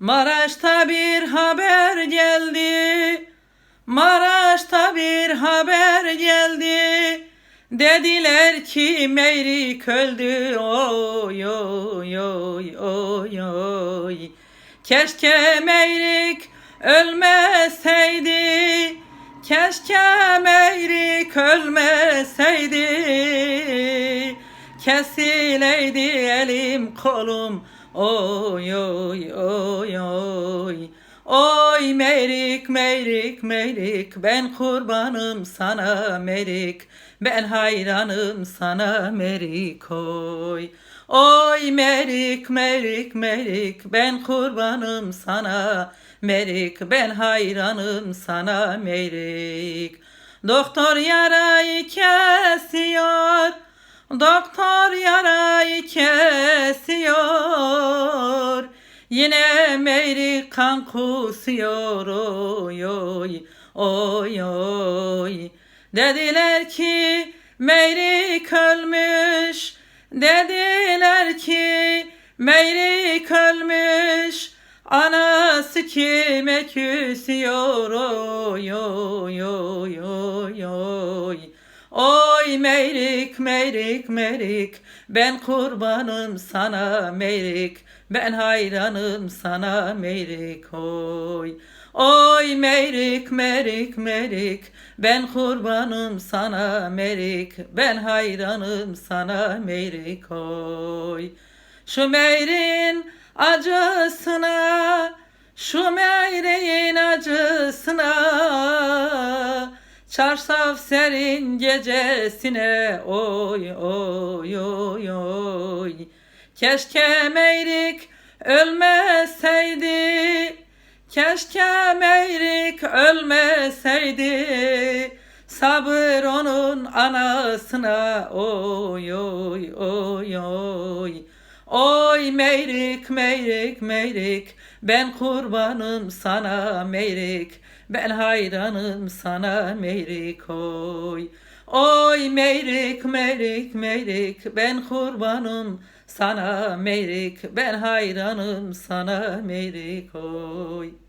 Maraş'ta bir haber geldi. Maraş'ta bir haber geldi. Dediler ki Meyrik öldü. Oy oy oy oy oy. Keşke Meyrik ölmeseydi. Keşke Meyrik ölmeseydi. Kesileydi elim kolum. Oy oy oy oy. Oy Merik Merik Merik ben kurbanım sana Merik ben hayranım sana Merik oy. Oy Merik Merik Merik ben kurbanım sana Merik ben hayranım sana Merik. Doktor yarayı kesiyor Doktor yarayı kesiyor Yine meyri kan kusuyor oy oy oy oy. Dediler ki meyrik ölmüş Dediler ki meyrik ölmüş Anası kime küsüyor oy oy oy oy Oy meyrik meyrik meyrik ben kurbanım sana meyrik ben hayranım sana meyrik oy. Oy meyrik meyrik meyrik ben kurbanım sana meyrik ben hayranım sana meyrik oy. Şu meyrin acısına şu meyreğin acısına Çarşaf serin gecesine oy oy oy oy. Keşke meyrik ölmeseydi Keşke meyrik ölmeseydi. Sabır onun anasına oy oy oy oy Oy meyrik meyrik meyrik ben kurbanım sana meyrik ben hayranım sana meyrik oy. Oy meyrik meyrik meyrik ben kurbanım sana meyrik ben hayranım sana meyrik oy